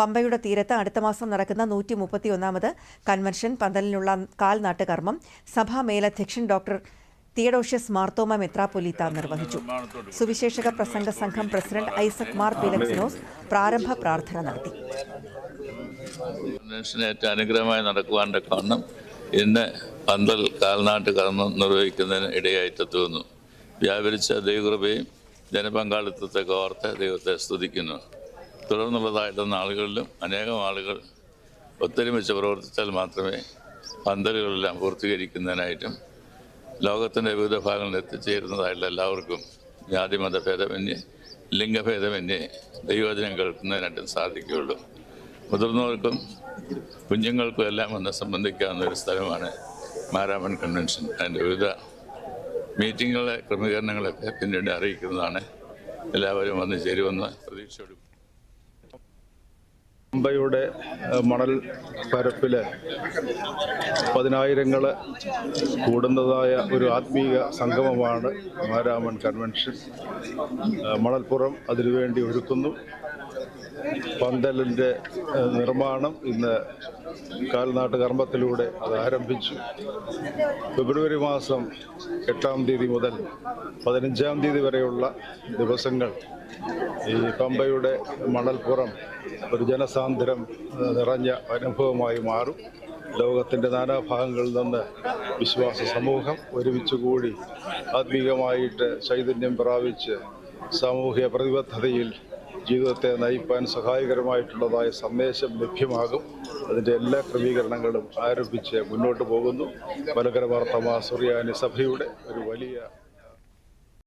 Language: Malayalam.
പമ്പയുടെ തീരത്ത് അടുത്ത മാസം നടക്കുന്ന നൂറ്റി മുപ്പത്തിയൊന്നാമത് കൺവെൻഷൻ പന്തലിനുള്ള കാൽനാട്ട് കർമ്മം സഭാ മേലധ്യക്ഷൻ ഡോക്ടർ തിയഡോഷ്യസ് മാർത്തോമ മെത്രാപൊലീത്ത നിർവഹിച്ചു. സുവിശേഷക പ്രസംഗ സംഘം പ്രസിഡന്റ് ഐസക് മാർ പിലക്സിനോസ് പ്രാരംഭ പ്രാർത്ഥന നടത്തി. അനുഗ്രഹമായി നടക്കുവാന്റെ കാരണം ഇന്ന് പന്തൽ കാൽനാട്ട് കർമ്മം നിർവഹിക്കുന്നതിന് ഇടയായിട്ടെത്തുന്നു വ്യാപരിച്ച ദൈവകൃപയും ജനപങ്കാളിത്തത്തെ ഓർത്ത് ദൈവത്തെ സ്തുതിക്കുന്നു. തുടർന്നുള്ളതായിട്ട് ആളുകളിലും അനേകം ആളുകൾ ഒത്തൊരുമിച്ച് പ്രവർത്തിച്ചാൽ മാത്രമേ പന്തലുകളെല്ലാം പൂർത്തീകരിക്കുന്നതിനായിട്ടും ലോകത്തിന്റെ വിവിധ ഭാഗങ്ങളിൽ എത്തിച്ചേരുന്നതായിട്ടുള്ള എല്ലാവർക്കും ജാതിമത ഭേദമന്യേ ലിംഗഭേദമന്യേ ദൈവചനം കേൾക്കുന്നതിനായിട്ടും സാധിക്കുകയുള്ളൂ. മുതിർന്നവർക്കും കുഞ്ഞുങ്ങൾക്കും എല്ലാം ഒന്ന് സംബന്ധിക്കാവുന്ന ഒരു സ്ഥലമാണ് മാരാമൺ കൺവെൻഷൻ. അതിന്റെ വിവിധ മീറ്റിങ്ങുകളെ ക്രമീകരണങ്ങളൊക്കെ പിന്നീട് അറിയിക്കുന്നതാണ്. എല്ലാവരും വന്ന് ചേരുമെന്ന് പ്രതീക്ഷയോടും പമ്പയുടെ മണൽ പരപ്പിൽ പതിനായിരങ്ങൾ കൂടുന്നതായ ഒരു ആത്മീയ സംഗമമാണ് മാരാമൻ കൺവെൻഷൻ. മണൽപ്പുറം അതിനുവേണ്ടി ഒരുക്കുന്നു. പന്തലിന്റെ നിർമ്മാണം ഇന്ന് കാൽനാട്ട് കർമ്മത്തിലൂടെ അത് ആരംഭിച്ചു. ഫെബ്രുവരി മാസം എട്ടാം തീയതി മുതൽ പതിനഞ്ചാം തീയതി വരെയുള്ള ദിവസങ്ങൾ ഈ പമ്പയുടെ മണൽപ്പുറം ഒരു ജനസാന്ദ്രം നിറഞ്ഞ അനുഭവമായി മാറും. ലോകത്തിന്റെ നാനാഭാഗങ്ങളിൽ നിന്ന് വിശ്വാസ സമൂഹം ഒരുമിച്ച് കൂടി ആത്മീകമായിട്ട് ചൈതന്യം പ്രാപിച്ച് സാമൂഹ്യ പ്രതിബദ്ധതയിൽ ജീവിതത്തെ നയിപ്പാൻ സഹായകരമായിട്ടുള്ളതായ സന്ദേശം ലഭ്യമാകും. അതിന്റെ എല്ലാ ക്രമീകരണങ്ങളും ആരംഭിച്ച് മുന്നോട്ട് പോകുന്നു. മലകര വാർത്ത മാസുറിയാനി സഭയുടെ ഒരു വലിയ